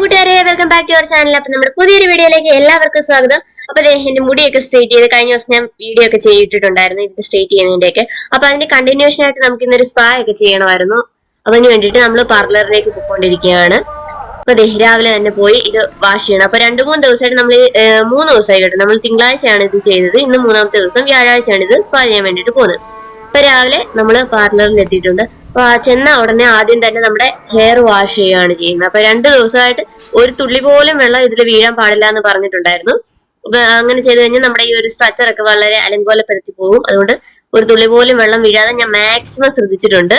കൂട്ടുകാരെ welcome back to our channel അപ്പൊ നമ്മുടെ പുതിയൊരു വീഡിയോയിലേക്ക് എല്ലാവർക്കും സ്വാഗതം. അപ്പൊ എന്റെ മുടിയൊക്കെ സ്ട്രേറ്റ് ചെയ്ത് കഴിഞ്ഞ ദിവസം ഞാൻ വീഡിയോ ഒക്കെ ചെയ്തിട്ടുണ്ടായിരുന്നു ഇത് സ്ട്രേറ്റ് ചെയ്യുന്നതിന്റെയൊക്കെ. അപ്പൊ അതിന്റെ കണ്ടിന്യൂഷൻ ആയിട്ട് നമുക്ക് ഇന്നൊരു സ്പാ ഒക്കെ ചെയ്യണമായിരുന്നു. അതിന് വേണ്ടിയിട്ട് നമ്മൾ പാർലറിലേക്ക് പോയിക്കൊണ്ടിരിക്കുകയാണ്. അപ്പൊ രാവിലെ തന്നെ പോയി ഇത് വാഷ് ചെയ്യണം. അപ്പൊ രണ്ടു മൂന്ന് ദിവസമായിട്ട് നമ്മൾ മൂന്ന് ദിവസമായി കേട്ടോ. നമ്മൾ തിങ്കളാഴ്ചയാണ് ഇത് ചെയ്തത്. ഇന്ന് മൂന്നാമത്തെ ദിവസം വ്യാഴാഴ്ചയാണ് ഇത് സ്പാ ചെയ്യാൻ വേണ്ടിയിട്ട് പോകുന്നത്. അപ്പൊ രാവിലെ നമ്മൾ പാർലറിൽ എത്തിയിട്ടുണ്ട്. ചെന്ന ഉടനെ ആദ്യം തന്നെ നമ്മുടെ ഹെയർ വാഷ് ചെയ്യുകയാണ് ചെയ്യുന്നത്. അപ്പൊ രണ്ടു ദിവസമായിട്ട് ഒരു തുള്ളി പോലും വെള്ളം ഇതിൽ വീഴാൻ പാടില്ല എന്ന് പറഞ്ഞിട്ടുണ്ടായിരുന്നു. അപ്പൊ അങ്ങനെ ചെയ്ത് കഴിഞ്ഞാൽ നമ്മുടെ ഈ ഒരു സ്ട്രക്ചർ ഒക്കെ വളരെ അലങ്കോലപ്പെടുത്തി പോകും. അതുകൊണ്ട് ഒരു തുള്ളി പോലും വെള്ളം വീഴാതെ ഞാൻ മാക്സിമം ശ്രദ്ധിച്ചിട്ടുണ്ട്.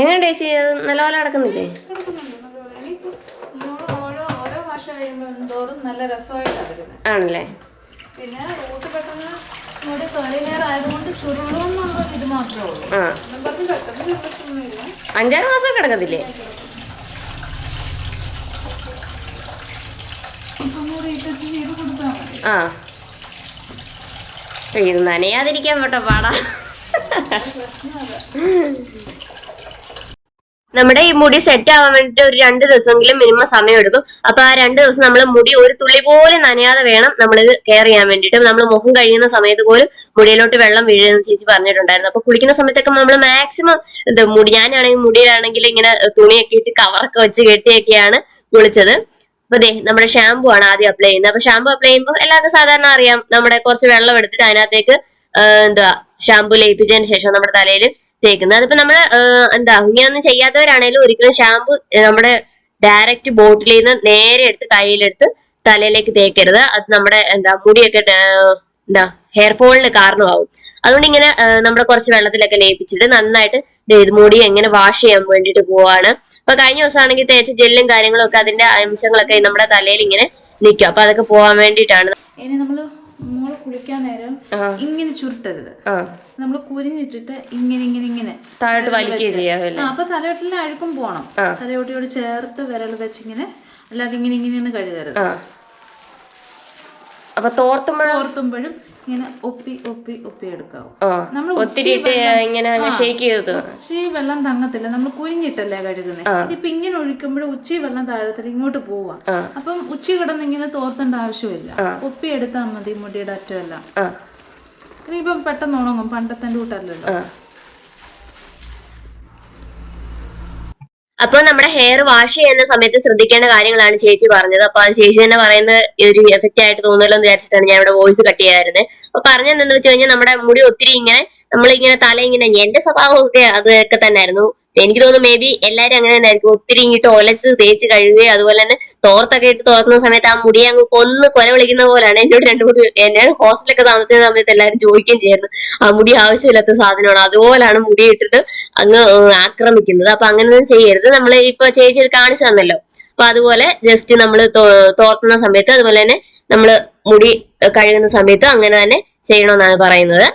എങ്ങനെ ചേച്ചി? നല്ലപോലെ നടക്കുന്നില്ലേ? ആണല്ലേ? പിന്നെ ഇവിടെ കളിനേർ ആയതുകൊണ്ട് ചുരുളെന്നുള്ള ഇത് മാത്രമേ ഉള്ളൂ. ആ. അഞ്ചാറ് മാസം കിടക്കത്തില്ലേ? ആ. ഇത് നനയാതിരിക്കാൻ പെട്ട പാടാ. നമ്മുടെ ഈ മുടി സെറ്റ് ആവാൻ വേണ്ടിട്ട് ഒരു രണ്ട് ദിവസമെങ്കിലും മിനിമം സമയം എടുക്കും അപ്പൊ ആ രണ്ട് ദിവസം നമ്മൾ മുടി ഒരു തുള്ളി പോലും നനയാതെ വേണം നമ്മൾ ഇത് കെയർ ചെയ്യാൻ വേണ്ടിട്ട് നമ്മൾ മുഖം കഴിയുന്ന സമയത്ത് പോലും മുടിയിലോട്ട് വെള്ളം വീഴുന്ന ചേച്ചി പറഞ്ഞിട്ടുണ്ടായിരുന്നു. അപ്പൊ കുളിക്കുന്ന സമയത്തൊക്കെ നമ്മൾ മാക്സിമം എന്താ മുടി ഞാനാണെങ്കിൽ മുടിയിലാണെങ്കിൽ ഇങ്ങനെ തുണിയൊക്കെ ഇട്ട് കവറൊക്കെ വെച്ച് കെട്ടിയൊക്കെയാണ് കുളിച്ചത്. അപ്പൊ ദേ നമ്മുടെ ഷാമ്പു ആണ് ആദ്യം അപ്ലൈ ചെയ്യുന്നത്. അപ്പൊ ഷാമ്പു അപ്ലൈ ചെയ്യുമ്പോൾ എല്ലാവർക്കും സാധാരണ അറിയാം. നമ്മുടെ കുറച്ച് വെള്ളം എടുത്തിട്ട് അതിനകത്തേക്ക് എന്താ ഷാമ്പു ലയിപ്പിച്ചതിന് ശേഷം നമ്മുടെ തലയിൽ തേക്കുന്നത്. അതിപ്പോ നമ്മൾ എന്താ ഇങ്ങനെയൊന്നും ചെയ്യാത്തവരാണേലും ഒരിക്കലും ഷാമ്പു നമ്മുടെ ഡയറക്റ്റ് ബോട്ടിലിൽ നിന്ന് നേരെ എടുത്ത് കയ്യിലെടുത്ത് തലയിലേക്ക് തേക്കരുത്. അത് നമ്മുടെ എന്താ മുടിയൊക്കെ എന്താ ഹെയർ ഫോളിന് കാരണമാവും. അതുകൊണ്ട് ഇങ്ങനെ നമ്മുടെ കുറച്ച് വെള്ളത്തിലൊക്കെ ലയിപ്പിച്ചിട്ട് നന്നായിട്ട് ഇത് മുടി എങ്ങനെ വാഷ് ചെയ്യാൻ വേണ്ടിയിട്ട് പോവാണ്. അപ്പൊ കഴിഞ്ഞ ദിവസമാണെങ്കിൽ തേച്ച ജെല്ലും കാര്യങ്ങളും ഒക്കെ അതിന്റെ അംശങ്ങളൊക്കെ നമ്മുടെ തലയിൽ ഇങ്ങനെ നിൽക്കും. അപ്പൊ അതൊക്കെ പോവാൻ വേണ്ടിയിട്ടാണ്. ഇനി നമ്മൾ മോൾ കുളിക്കാൻ നേരം ഇങ്ങനെ ചുരുട്ടരുത്. നമ്മൾ കുരിഞ്ഞിട്ടിട്ട് ഇങ്ങനെ ഇങ്ങനെ ഇങ്ങനെ താഴോട്ട് ചെയ്യാമല്ലേ അപ്പൊ തലയോട്ടിലെ അഴുക്കും പോണം. തലയോട്ടിയോട് ചേർത്ത് വിരൽ വെച്ചിങ്ങനെ അല്ലാതെ ഇങ്ങനെ ഇങ്ങനെയൊന്നും കഴുകരുത്. അപ്പൊ തോർത്തുമ്പോഴും ഇങ്ങനെ ഒപ്പി ഒപ്പി ഒപ്പി എടുക്കാവും. നമ്മൾ ഒത്തിരി ഇങ്ങനെ ഷേക്ക് ഉച്ചി വെള്ളം തങ്ങത്തില്ല. നമ്മൾ കുരിഞ്ഞിട്ടല്ലേ കഴുകുന്നത് ഇതിപ്പോ ഇങ്ങനെ ഒഴിക്കുമ്പോഴും ഉച്ചി വെള്ളം താഴത്തിൽ ഇങ്ങോട്ട് പോവാ. അപ്പം ഉച്ചി കിടന്ന് ഇങ്ങനെ തോർത്തേണ്ട ആവശ്യമില്ല. ഒപ്പി എടുത്താൽ മതി മുടിയുടെ അറ്റമെല്ലാം. ആ ഇനിയിപ്പം പെട്ടെന്ന് ഉണങ്ങും. പണ്ടത്തെ കൂട്ടല്ലല്ലോ ആ. അപ്പൊ നമ്മുടെ ഹെയർ വാഷ് ചെയ്യുന്ന സമയത്ത് ശ്രദ്ധിക്കേണ്ട കാര്യങ്ങളാണ് ചേച്ചി പറഞ്ഞത്. അപ്പൊ അത് ചേച്ചി തന്നെ പറയുന്ന ഒരു എഫക്റ്റ് ആയിട്ട് തോന്നുമല്ലോ എന്ന് വിചാരിച്ചിട്ടാണ് ഞാൻ ഇവിടെ വോയിസ് കട്ട് ചെയ്യാറുണ്ട് അപ്പൊ പറഞ്ഞതെന്ന് വെച്ച് കഴിഞ്ഞാൽ നമ്മുടെ മുടി ഒത്തിരി ഇങ്ങനെ നമ്മളിങ്ങനെ തല ഇങ്ങനെ എന്റെ സ്വഭാവമൊക്കെ അതൊക്കെ തന്നെയായിരുന്നു. എനിക്ക് തോന്നുന്നു മേ ബി എല്ലാരും അങ്ങനെ തന്നെ ആയിരിക്കും ഒത്തിരി ഇങ്ങോട്ട് ഒലച്ച് തേച്ച് കഴുകുകയും അതുപോലെ തന്നെ തോർത്തൊക്കെ ഇട്ട് തോർക്കുന്ന സമയത്ത് ആ മുടി അങ്ങ് കൊന്ന് കൊല വിളിക്കുന്ന പോലാണ് എന്നോട് രണ്ടു മൂന്ന് എന്നെ ഹോസ്റ്റലൊക്കെ താമസിക്കുന്ന സമയത്ത് എല്ലാവരും ചോദിക്കുകയും ചെയ്യുന്നു. ആ മുടി ആവശ്യമില്ലാത്ത സാധനമാണ്. അതുപോലാണ് മുടി ഇട്ടിട്ട് അങ്ങ് ആക്രമിക്കുന്നത്. അപ്പൊ അങ്ങനെയൊന്നും ചെയ്യരുത്. നമ്മൾ ഇപ്പൊ ചേച്ചി കാണിച്ചു തന്നല്ലോ. അപ്പൊ അതുപോലെ ജസ്റ്റ് നമ്മൾ തോർത്തുന്ന സമയത്ത് അതുപോലെ തന്നെ നമ്മൾ മുടി കഴുകുന്ന സമയത്ത് അങ്ങനെ തന്നെ ചെയ്യണമെന്നാണ് പറയുന്നത്.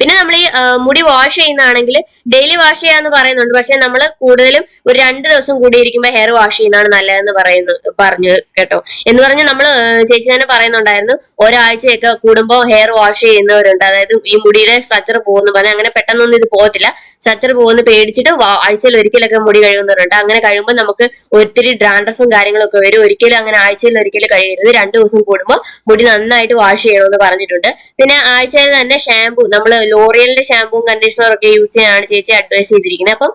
പിന്നെ നമ്മൾ ഈ മുടി വാഷ് ചെയ്യുന്നതാണെങ്കിൽ ഡെയിലി വാഷ് ചെയ്യാന്ന് പറയുന്നുണ്ട്. പക്ഷെ നമ്മൾ കൂടുതലും ഒരു രണ്ട് ദിവസം കൂടി ഇരിക്കുമ്പോൾ ഹെയർ വാഷ് ചെയ്യുന്നതാണ് നല്ലതെന്ന് പറയുന്നു പറഞ്ഞു കേട്ടോ. എന്ന് പറഞ്ഞ് നമ്മൾ ചേച്ചി തന്നെ പറയുന്നുണ്ടായിരുന്നു ഒരാഴ്ചയൊക്കെ കൂടുമ്പോൾ ഹെയർ വാഷ് ചെയ്യുന്നവരുണ്ട്. അതായത് ഈ മുടിയുടെ സ്ട്രക്ചർ പോകുന്നു പറഞ്ഞാൽ അങ്ങനെ പെട്ടെന്നൊന്നും ഇത് പോകത്തില്ല. സ്ട്രക്ചർ പോകുന്ന പേടിച്ചിട്ട് ആഴ്ചയിൽ ഒരിക്കലൊക്കെ മുടി കഴുകുന്നവരുണ്ട്. അങ്ങനെ കഴിയുമ്പോൾ നമുക്ക് ഒത്തിരി ഡ്രാൻഡ്രഫും കാര്യങ്ങളൊക്കെ വരും. ഒരിക്കലും അങ്ങനെ ആഴ്ചയിൽ ഒരിക്കലും കഴിയരുത്. രണ്ട് ദിവസം കൂടുമ്പോൾ മുടി നന്നായിട്ട് വാഷ് ചെയ്യണമെന്ന് പറഞ്ഞിട്ടുണ്ട്. പിന്നെ ആഴ്ചയിൽ തന്നെ ഷാമ്പു നമ്മൾ ലോറിയലിന്റെ ഷാമ്പൂവും കണ്ടീഷണറും ഒക്കെ യൂസ് ചെയ്യാനാണ് ചേച്ചി അഡ്വൈസ് ചെയ്തിരിക്കുന്നത്. അപ്പം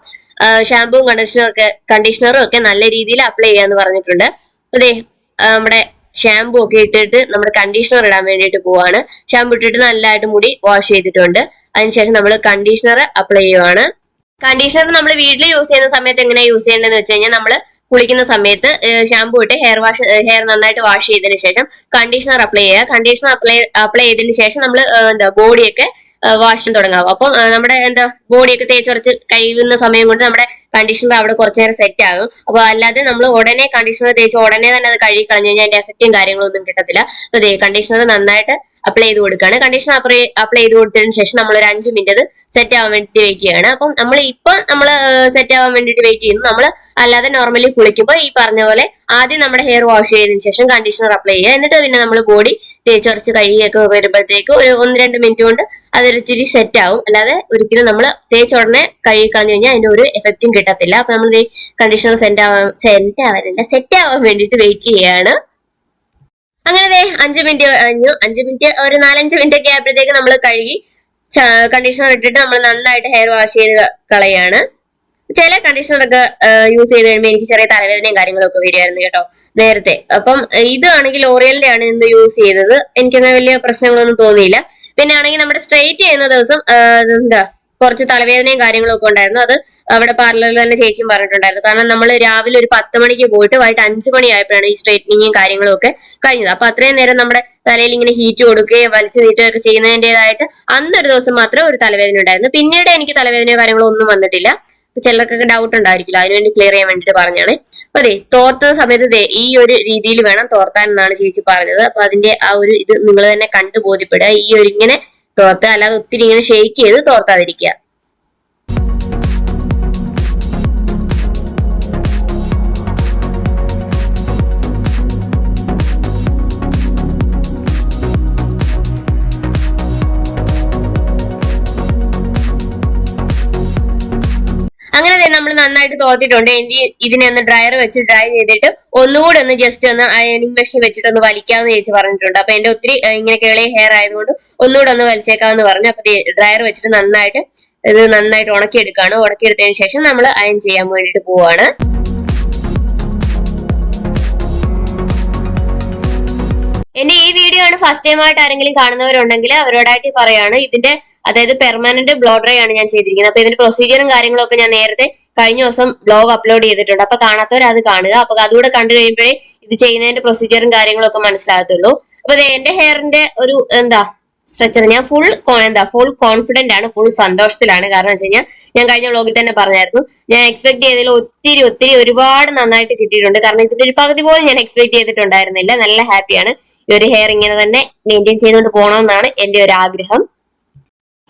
ഷാമ്പൂവും കണ്ടീഷണർ ഒക്കെ കണ്ടീഷണറും ഒക്കെ നല്ല രീതിയിൽ അപ്ലൈ ചെയ്യാന്ന് പറഞ്ഞിട്ടുണ്ട്. അതെ നമ്മുടെ ഷാമ്പൂ ഒക്കെ ഇട്ടിട്ട് നമ്മൾ കണ്ടീഷണർ ഇടാൻ വേണ്ടിയിട്ട് പോവാണ്. ഷാമ്പൂ ഇട്ടിട്ട് നല്ലതായിട്ട് മുടി വാഷ് ചെയ്തിട്ടുണ്ട്. അതിനുശേഷം നമ്മൾ കണ്ടീഷണർ അപ്ലൈ ചെയ്യുവാണ്. കണ്ടീഷണർ നമ്മൾ വീട്ടിൽ യൂസ് ചെയ്യുന്ന സമയത്ത് എങ്ങനെ യൂസ് ചെയ്യേണ്ടതെന്ന് വെച്ച് കഴിഞ്ഞാൽ നമ്മൾ കുളിക്കുന്ന സമയത്ത് ഷാമ്പൂ ഇട്ട് ഹെയർ വാഷ് ഹെയർ നന്നായിട്ട് വാഷ് ചെയ്തതിന് ശേഷം കണ്ടീഷണർ അപ്ലൈ ചെയ്യുക. കണ്ടീഷണർ അപ്ലൈ അപ്ലൈ ചെയ്തതിന് ശേഷം നമ്മൾ എന്താ ബോഡിയൊക്കെ വാഷിങ് തുടങ്ങാവും അപ്പം നമ്മുടെ എന്താ ബോഡിയൊക്കെ തേച്ചുറച്ച് കഴിയുന്ന സമയം കൊണ്ട് നമ്മുടെ കണ്ടീഷണർ അവിടെ കുറച്ചു നേരം സെറ്റ് ആകും. അപ്പൊ അല്ലാതെ നമ്മൾ ഉടനെ കണ്ടീഷണർ തേച്ച് ഉടനെ തന്നെ അത് കഴുകി കളഞ്ഞു കഴിഞ്ഞാൽ അതിന്റെ എഫക്റ്റും കാര്യങ്ങളൊന്നും കിട്ടത്തില്ല. അപ്പൊ കണ്ടീഷണർ നന്നായിട്ട് അപ്ലൈ ചെയ്ത് കൊടുക്കുകയാണ്. കണ്ടീഷണർ അപ്ലൈ അപ്ലൈ ചെയ്ത് കൊടുത്തതിന് ശേഷം നമ്മൾ ഒരു അഞ്ച് മിനിറ്റ് അത് സെറ്റ് ആവാൻ വേണ്ടി വെയിറ്റ് ചെയ്യാണ് അപ്പം നമ്മൾ ഇപ്പൊ നമ്മൾ സെറ്റ് ആവാൻ വേണ്ടിയിട്ട് വെയിറ്റ് ചെയ്യുന്നു. നമ്മൾ അല്ലാതെ നോർമലി കുളിക്കുമ്പോൾ ഈ പറഞ്ഞ പോലെ ആദ്യം നമ്മുടെ ഹെയർ വാഷ് ചെയ്തതിനു ശേഷം കണ്ടീഷണർ അപ്ലൈ ചെയ്യുക. എന്നിട്ട് പിന്നെ നമ്മൾ ബോഡി തേച്ചുറച്ച് കഴുകിയൊക്കെ വരുമ്പോഴത്തേക്ക് ഒരു ഒന്ന് രണ്ട് മിനിറ്റ് കൊണ്ട് അതൊരു ഇച്ചിരി സെറ്റ് ആവും. അല്ലാതെ ഒരിക്കലും നമ്മൾ തേച്ചുടനെ കഴുകി കളഞ്ഞു കഴിഞ്ഞാൽ അതിന്റെ ഒരു എഫക്റ്റും കിട്ടത്തില്ല. അപ്പൊ നമ്മൾ ഈ കണ്ടീഷണർ സെന്റ് ആവാൻ സെന്റ് ആവാനല്ല സെറ്റ് ആവാൻ വേണ്ടിയിട്ട് വെയിറ്റ് ചെയ്യാണ്. അങ്ങനെ അഞ്ച് മിനിറ്റ് കഴിഞ്ഞു. അഞ്ച് മിനിറ്റ് ഒരു നാലഞ്ച് മിനിറ്റ് ഒക്കെ ആയപ്പോഴത്തേക്ക് നമ്മൾ കഴുകി കണ്ടീഷണർ ഇട്ടിട്ട് നമ്മൾ നന്നായിട്ട് ഹെയർ വാഷ് ചെയ്ത് കളയാണ്. ചില കണ്ടീഷണർ ഒക്കെ യൂസ് ചെയ്ത് കഴിയുമ്പോൾ എനിക്ക് ചെറിയ തലവേദനയും കാര്യങ്ങളും ഒക്കെ വരുമായിരുന്നു കേട്ടോ നേരത്തെ. അപ്പം ഇതാണെങ്കിൽ ഓറിയലിന്റെ ആണ് ഇന്ന് യൂസ് ചെയ്തത്. എനിക്കങ്ങനെ വലിയ പ്രശ്നങ്ങളൊന്നും തോന്നിയില്ല. പിന്നെ ആണെങ്കിൽ നമ്മുടെ സ്ട്രെയിറ്റ് ചെയ്യുന്ന ദിവസം എന്താ കുറച്ച് തലവേദനയും കാര്യങ്ങളും ഒക്കെ ഉണ്ടായിരുന്നു. അത് അവിടെ പാർലറിൽ തന്നെ ചേച്ചിയും പറഞ്ഞിട്ടുണ്ടായിരുന്നു. കാരണം നമ്മൾ രാവിലെ ഒരു പത്ത് മണിക്ക് പോയിട്ട് വൈകിട്ട് അഞ്ചു മണിയായപ്പോഴാണ് ഈ സ്ട്രൈറ്റനിങ്ങും കാര്യങ്ങളും ഒക്കെ കഴിഞ്ഞത്. അപ്പൊ അത്രയും നേരം നമ്മുടെ തലയിൽ ഇങ്ങനെ ഹീറ്റ് കൊടുക്കുകയും വലിച്ചു നീട്ടുകയൊക്കെ ചെയ്യുന്നതിന്റെതായിട്ട് അന്നൊരു ദിവസം മാത്രം ഒരു തലവേദന ഉണ്ടായിരുന്നു. പിന്നീട് എനിക്ക് തലവേദനയോ കാര്യങ്ങളോ ഒന്നും വന്നിട്ടില്ല. ചിലർക്കൊക്കെ ഡൗട്ട് ഉണ്ടായിരിക്കില്ല. അതിനുവേണ്ടി ക്ലിയർ ചെയ്യാൻ വേണ്ടിട്ട് പറഞ്ഞാണ്. അപ്പൊ അതെ തോർത്ത സമയത്ത് ഈ ഒരു രീതിയിൽ വേണം തോർത്താൻ എന്നാണ് ചേച്ചി പറഞ്ഞത്. അപ്പൊ അതിന്റെ ആ ഒരു ഇത് നിങ്ങൾ തന്നെ കണ്ടു ബോധ്യപ്പെടുക. ഈ ഒരു ഇങ്ങനെ തോർത്ത് അല്ലാതെ ഒത്തിരി ഇങ്ങനെ ഷെയ്ക്ക് ചെയ്ത് തോർത്താതിരിക്കുക. അങ്ങനെ നമ്മൾ നന്നായിട്ട് തോർത്തിട്ടുണ്ട്. എനിക്ക് ഇതിനെ ഒന്ന് ഡ്രയർ വെച്ച് ഡ്രൈ ചെയ്തിട്ട് ഒന്നുകൂടി ഒന്ന് ജസ്റ്റ് ഒന്ന് അയണിംഗ് മെഷീൻ വെച്ചിട്ട് ഒന്ന് വലിക്കാമെന്ന് ചേച്ചി പറഞ്ഞിട്ടുണ്ട്. അപ്പൊ എന്റെ ഒത്തിരി ഇങ്ങനെ കേളി ഹെയർ ആയതുകൊണ്ട് ഒന്നുകൂടെ ഒന്ന് വലിച്ചേക്കാമെന്ന് പറഞ്ഞു. അപ്പൊ ഡ്രയർ വെച്ചിട്ട് നന്നായിട്ട് ഇത് നന്നായിട്ട് ഉണക്കി എടുക്കുകയാണ് ഉണക്കി ഉണക്കിയെടുത്തതിന് ശേഷം നമ്മൾ അയൺ ചെയ്യാൻ വേണ്ടിട്ട് പോവാണ്. എന്റെ ഈ വീഡിയോ ആണ് ഫസ്റ്റ് ടൈം ആയിട്ട് ആരെങ്കിലും കാണുന്നവരുണ്ടെങ്കിൽ അവരോടായിട്ട് പറയാണ്. ഇതിന്റെ അതായത് പെർമനന്റ് ബ്ലോ ഡ്രൈ ആണ് ഞാൻ ചെയ്തിരിക്കുന്നത്. അപ്പൊ ഇതിന്റെ പ്രൊസീജിയറും കാര്യങ്ങളും ഒക്കെ ഞാൻ നേരത്തെ കഴിഞ്ഞ ദിവസം ബ്ലോഗ് അപ്ലോഡ് ചെയ്തിട്ടുണ്ട്. അപ്പൊ കാണാത്തവർ അത് കാണുക. അപ്പൊ അതുകൂടെ കണ്ടു കഴിയുമ്പോഴേ ഇത് ചെയ്യുന്നതിന്റെ പ്രൊസീജിയറും കാര്യങ്ങളും ഒക്കെ മനസ്സിലാകത്തുള്ളൂ. അപ്പൊ എന്റെ ഹെയറിന്റെ ഒരു എന്താ സ്ട്രക്ചർ ഞാൻ ഫുൾ എന്താ ഫുൾ കോൺഫിഡന്റ് ആണ് ഫുൾ സന്തോഷത്തിലാണ്. കാരണം വെച്ച് കഴിഞ്ഞാൽ ഞാൻ കഴിഞ്ഞ വ്ളോഗിൽ തന്നെ പറഞ്ഞായിരുന്നു. ഞാൻ എക്സ്പെക്ട് ചെയ്തതിൽ ഒത്തിരി ഒത്തിരി ഒരുപാട് നന്നായിട്ട് കിട്ടിയിട്ടുണ്ട്. കാരണം ഇതിന്റെ ഒരു പകുതി പോലും ഞാൻ എക്സ്പെക്ട് ചെയ്തിട്ടുണ്ടായിരുന്നില്ല. നല്ല ഹാപ്പിയാണ് ഈ ഒരു ഹെയർ ഇങ്ങനെ തന്നെ മെയിന്റെയിൻ ചെയ്തുകൊണ്ട് പോകണമെന്നാണ് എന്റെ ഒരു ആഗ്രഹം.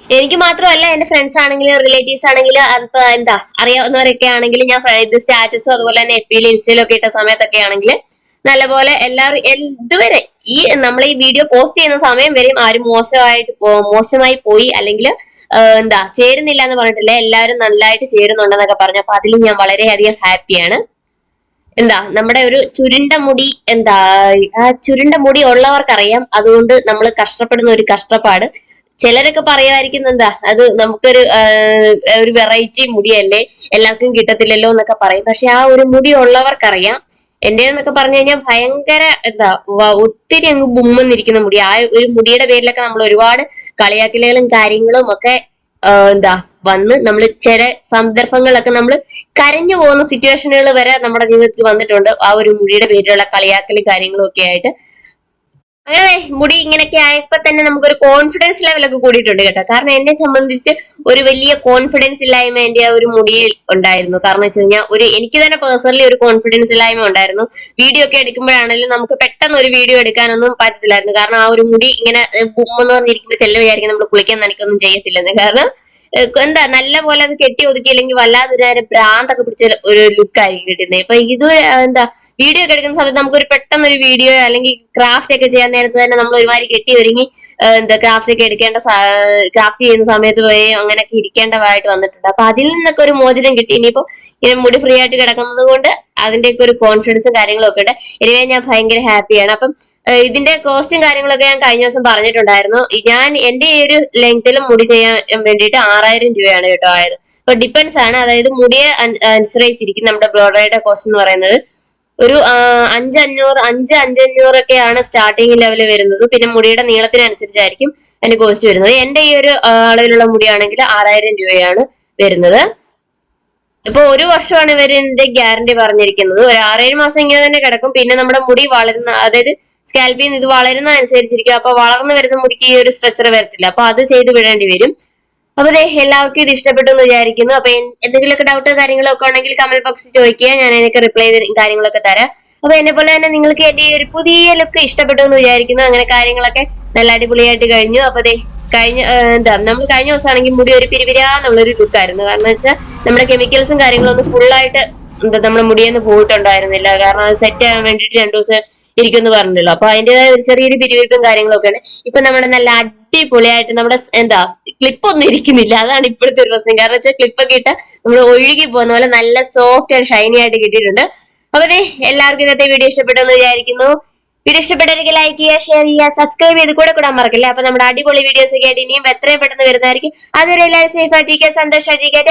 എനിക്ക് മാത്രമല്ല എന്റെ ഫ്രണ്ട്സ് ആണെങ്കിലും റിലേറ്റീവ്സ് ആണെങ്കിലും അപ്പൊ എന്താ അറിയാവുന്നവരൊക്കെ ആണെങ്കിലും ഞാൻ ഇത് സ്റ്റാറ്റസും അതുപോലെ തന്നെ ബിയിലും ഇൻസ്റ്റയിലും ഒക്കെ ഇട്ട സമയത്തൊക്കെ ആണെങ്കിൽ നല്ലപോലെ എല്ലാവരും എന്തുവരെ ഈ നമ്മൾ ഈ വീഡിയോ പോസ്റ്റ് ചെയ്യുന്ന സമയം വരെയും ആരും മോശമായിട്ട് മോശമായി പോയി അല്ലെങ്കിൽ എന്താ ചേരുന്നില്ല എന്ന് പറഞ്ഞിട്ടില്ല? എല്ലാവരും നല്ലതായിട്ട് ചേരുന്നുണ്ടെന്നൊക്കെ പറഞ്ഞു. അപ്പൊ അതിൽ ഞാൻ വളരെയധികം ഹാപ്പിയാണ്. എന്താ നമ്മുടെ ഒരു ചുരുണ്ട മുടി എന്താ ആ ചുരുണ്ട മുടി ഉള്ളവർക്കറിയാം. അതുകൊണ്ട് നമ്മൾ കഷ്ടപ്പെടുന്ന ഒരു കഷ്ടപ്പാട്. ചിലരൊക്കെ പറയുമായിരിക്കും എന്താ അത് നമുക്കൊരു ഒരു വെറൈറ്റി മുടിയല്ലേ എല്ലാവർക്കും കിട്ടത്തില്ലല്ലോ എന്നൊക്കെ പറയും. പക്ഷെ ആ ഒരു മുടി ഉള്ളവർക്കറിയാം. എന്റെ എന്നൊക്കെ പറഞ്ഞു കഴിഞ്ഞാൽ ഭയങ്കര എന്താ ഒത്തിരി അങ്ങ് ബുമ്മെന്നിരിക്കുന്ന മുടി. ആ ഒരു മുടിയുടെ പേരിലൊക്കെ നമ്മൾ ഒരുപാട് കളിയാക്കലുകളും കാര്യങ്ങളും ഒക്കെ എന്താ വന്ന് നമ്മൾ ചില സന്ദർഭങ്ങളിലൊക്കെ നമ്മൾ കരഞ്ഞു പോകുന്ന സിറ്റുവേഷനുകൾ വരെ നമ്മുടെ ജീവിതത്തിൽ വന്നിട്ടുണ്ട്. ആ ഒരു മുടിയുടെ പേരിലുള്ള കളിയാക്കൽ കാര്യങ്ങളും ഒക്കെ ആയിട്ട്. അങ്ങനെ മുടി ഇങ്ങനെയൊക്കെ ആയപ്പോ തന്നെ നമുക്കൊരു കോൺഫിഡൻസ് ലെവലൊക്കെ കൂടിയിട്ടുണ്ട് കേട്ടോ. കാരണം എന്നെ സംബന്ധിച്ച് ഒരു വലിയ കോൺഫിഡൻസ് ഇല്ലായ്മ എന്റെ ഒരു മുടിയിൽ ഉണ്ടായിരുന്നു. കാരണം വെച്ച് കഴിഞ്ഞാൽ ഒരു എനിക്ക് തന്നെ പേഴ്സണലി ഒരു കോൺഫിഡൻസ് ഇല്ലായ്മ ഉണ്ടായിരുന്നു. വീഡിയോ ഒക്കെ എടുക്കുമ്പോഴാണെങ്കിലും നമുക്ക് പെട്ടെന്ന് ഒരു വീഡിയോ എടുക്കാനൊന്നും പറ്റത്തില്ലായിരുന്നു. കാരണം ആ ഒരു മുടി ഇങ്ങനെ ബുമ്മെന്ന് പറഞ്ഞിരിക്കുമ്പോൾ ചെല്ലു വിചാരിക്കും നമ്മൾ കുളിക്കാൻ നനക്കൊന്നും ചെയ്യത്തില്ലെന്ന്. കാരണം എന്താ നല്ല പോലെ അത് കെട്ടി ഒതുക്കിയില്ലെങ്കിൽ വല്ലാതൊരു നേരം ഭ്രാന്തൊക്കെ പിടിച്ച ഒരു ലുക്ക് ആയിരിക്കും കിട്ടുന്നത്. ഇപ്പൊ ഇത് എന്താ വീഡിയോ ഒക്കെ എടുക്കുന്ന സമയത്ത് നമുക്കൊരു പെട്ടെന്ന് ഒരു വീഡിയോ അല്ലെങ്കിൽ ക്രാഫ്റ്റ് ഒക്കെ ചെയ്യാൻ നേരത്ത് തന്നെ നമ്മൾ ഒരുമാതിരി കെട്ടി ഒരുങ്ങി എന്താ ക്രാഫ്റ്റ് ഒക്കെ എടുക്കേണ്ട ക്രാഫ്റ്റ് ചെയ്യുന്ന സമയത്ത് പോയി അങ്ങനെയൊക്കെ ഇരിക്കേണ്ടതായിട്ട് വന്നിട്ടുണ്ട്. അപ്പൊ അതിൽ നിന്നൊക്കെ ഒരു മോചനം കിട്ടി. ഇനിയിപ്പോ ഇങ്ങനെ മുടി ഫ്രീ ആയിട്ട് കിടക്കുന്നത് കൊണ്ട് അതിന്റെയൊക്കെ ഒരു കോൺഫിഡൻസും കാര്യങ്ങളും ഒക്കെ ഉണ്ട്. എനിവേ ഞാൻ ഭയങ്കര ഹാപ്പിയാണ് അപ്പം ഇതിന്റെ കോസ്റ്റും കാര്യങ്ങളൊക്കെ ഞാൻ കഴിഞ്ഞ ദിവസം പറഞ്ഞിട്ടുണ്ടായിരുന്നു. ഞാൻ എന്റെ ഈ ഒരു ലെങ്തിലും മുടി ചെയ്യാൻ വേണ്ടിയിട്ട് ആറായിരം രൂപയാണ് കേട്ടോ ആയത്. അപ്പൊ ഡിപ്പെൻസ് ആണ്. അതായത് മുടിയെ അനുസരിച്ചിരിക്കും നമ്മുടെ ബ്ലോഡറയുടെ കോസ്റ്റ് എന്ന് പറയുന്നത്. ഒരു അഞ്ച് അഞ്ഞൂറ് അഞ്ച് അഞ്ചഞ്ഞൂറൊക്കെയാണ് സ്റ്റാർട്ടിങ് ലെവൽ വരുന്നത്. പിന്നെ മുടിയുടെ നീളത്തിനനുസരിച്ചായിരിക്കും അതിന്റെ കോസ്റ്റ് വരുന്നത്. എന്റെ ഈ ഒരു അളവിലുള്ള മുടിയാണെങ്കിൽ ആറായിരം രൂപയാണ് വരുന്നത്. ഇപ്പൊ ഒരു വർഷമാണ് ഇവരിന്റെ ഗ്യാരണ്ടി പറഞ്ഞിരിക്കുന്നത്. ഒരു ആറേഴ് മാസം ഇങ്ങനെ തന്നെ കിടക്കും. പിന്നെ നമ്മുടെ മുടി വളരുന്ന അതായത് നിന്ന് ഇത് വളരുന്ന അനുസരിച്ചിരിക്കും. അപ്പൊ വളർന്നു വരുന്ന മുടിക്ക് ഈ ഒരു സ്ട്രക്ചർ വരത്തില്ല. അപ്പൊ അത് ചെയ്ത് വിടേണ്ടി വരും. അപ്പൊ എല്ലാവർക്കും ഇത് ഇഷ്ടപ്പെട്ടു എന്ന് വിചാരിക്കുന്നു. അപ്പൊ എന്തെങ്കിലും എന്തെങ്കിലുമൊക്കെ ഡൗട്ടോ കാര്യങ്ങളോ ഒക്കെ ഉണ്ടെങ്കിൽ കമന്റ് ബോക്സിൽ ചോദിക്കുക. ഞാൻ അതിനൊക്കെ റിപ്ലൈ കാര്യങ്ങളൊക്കെ തരാം. അപ്പൊ എന്നെ പോലെ തന്നെ നിങ്ങൾക്ക് എന്റെ ഈ ഒരു പുതിയ ലുക്ക് ഇഷ്ടപ്പെട്ടു എന്ന് വിചാരിക്കുന്നു. അങ്ങനെ കാര്യങ്ങളൊക്കെ നല്ല അടിപൊളിയായിട്ട് കഴിഞ്ഞു. അപ്പൊ കഴിഞ്ഞ എന്താ നമ്മൾ കഴിഞ്ഞ ദിവസമാണെങ്കിൽ മുടി ഒരു പിരിപിരാന്നുള്ളൊരു ലുക്ക് ആയിരുന്നു. കാരണം വെച്ചാൽ നമ്മുടെ കെമിക്കൽസും കാര്യങ്ങളും ഒന്നും ഫുള്ളായിട്ട് എന്താ നമ്മുടെ മുടിയെന്ന് പോയിട്ടുണ്ടായിരുന്നില്ല. കാരണം അത് സെറ്റ് ആകാൻ വേണ്ടിയിട്ട് രണ്ടു ദിവസം ഇരിക്കുന്നു പറഞ്ഞല്ലോ അപ്പൊ അതിന്റേതായ ഒരു ചെറിയൊരു പിരിവിരിപ്പും കാര്യങ്ങളൊക്കെയാണ്. ഇപ്പൊ നമ്മുടെ നല്ല അടിപൊളിയായിട്ട് നമ്മുടെ എന്താ ക്ലിപ്പ് ഒന്നും ഇരിക്കുന്നില്ല. അതാണ് ഇപ്പോഴത്തെ ഒരു പ്രശ്നം. കാരണം വെച്ചാൽ ക്ലിപ്പൊക്കെ ഇട്ട നമ്മൾ ഒഴുകി പോകുന്ന പോലെ നല്ല സോഫ്റ്റ് ആൻഡ് ഷൈനി ആയിട്ട് കിട്ടിയിട്ടുണ്ട്. അപ്പൊ എല്ലാവർക്കും ഇന്നത്തെ വീഡിയോ ഇഷ്ടപ്പെട്ടെന്ന് വിചാരിക്കുന്നു. വീഡിയോ ഇഷ്ടപ്പെട്ടവർക്ക് ലൈക്ക് ചെയ്യുക ഷെയർ ചെയ്യുക സബ്സ്ക്രൈബ് ചെയ്ത് കൂടെ കൂടാൻ മറക്കില്ല? അപ്പൊ നമ്മുടെ അടിപൊളി വീഡിയോസ് ഒക്കെ ആയിട്ട് ഇനിയും എത്രയും പെട്ടെന്ന് വരുന്നതായിരിക്കും. അതുവരെ എല്ലാവരും സേഫ് ആയിട്ടിരിക്കുക സന്തോഷമായിട്ടിരിക്കുക